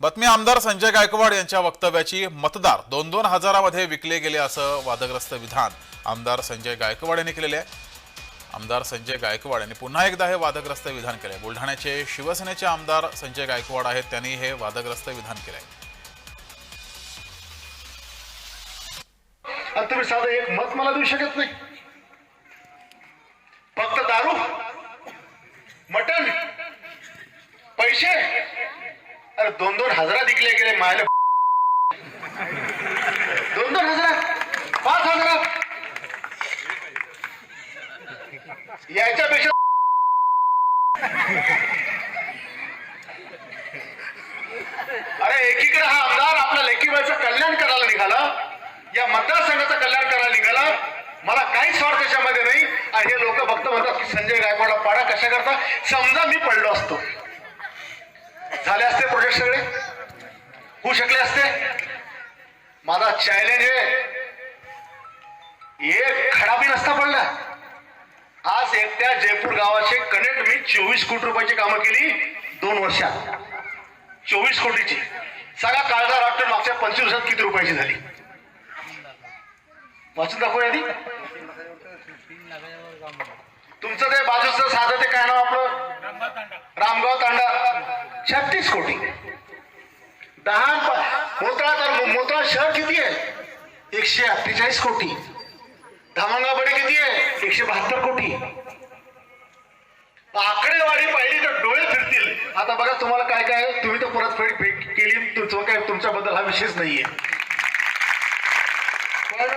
बातमी आमदार संजय गायकवाड यांच्या वक्तव्याची मतदार दोन दोन हजारामध्ये विकले गेले असं वादग्रस्त विधान आमदार संजय गायकवाड यांनी केलेले आहे. आमदार संजय गायकवाड यांनी पुन्हा एकदा हे वादग्रस्त विधान केले बुलढाण्याचे शिवसेनेचे आमदार संजय गायकवाड आहेत त्यांनी हे वादग्रस्त विधान केलंय तुम्ही साधं एक मत मला देऊ शकत नाही. फक्त दारू मटन पैसे अरे दोन दोन हजारा विकले गेले मायला. दोन दोन हजार. पाच हजार. याच्यापेक्षा अरे एकीकडे हा आमदार आपल्या लेकीबाईचं कल्याण करायला निघाला. या मतदारसंघाचं कल्याण करायला निघाला. मला काहीच स्वार्थ त्याच्यामध्ये नाही. आणि हे लोक फक्त म्हणतात की संजय गायकवाडला पाडा कशा करता? समजा मी पडलो असतो. झाले असते प्रोजेक्ट सगळे? होऊ शकले असते? माझा चॅलेंज आहे. एक खडा बी नसता पडला. आज एकट्या जयपूर गावाचे कनेक्ट मी चोवीस कोटी रुपयाची कामं केली दोन वर्षात. चोवीस कोटीची. सगळा काळजा राष्ट्र मागच्या पंचवीस वर्षात किती रुपयाची झाली? वाचून दाखव आधी तुमचं ते बाजूचं साधं ते काय नाव आपलं? छत्तीस कोटी। दहा प- मोतळा तर मोतळा शहर किती आहे? एकशे अठ्ठेचाळीस कोटी. धामंगाबडे किती आहे? एकशे बहात्तर कोटी. आकडेवारी पाहिली तर डोळे फिरतील. आता बघा तुम्हाला काय काय तुम्ही तर परतफेड भेट केली तुमचं काय तुमच्याबद्दल हा विषयच नाहीये. पण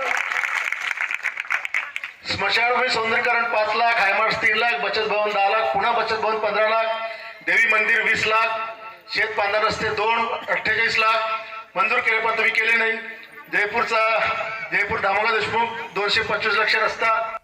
स्मशानभूमी सौंदर्यकरण पाच लाख हायमार्ट्स तीन लाख बचत भवन दहा लाख पुन्हा बचत भवन पंधरा लाख देवी मंदिर वीस लाख शेत पांढरा रस्ते दोन अठ्ठेचाळीस लाख. मंजूर केले पण तुम्ही केले नाही. जयपूरचा जयपूर दामोगा देशमुख दोनशे पंचवीस लक्ष रस्ता.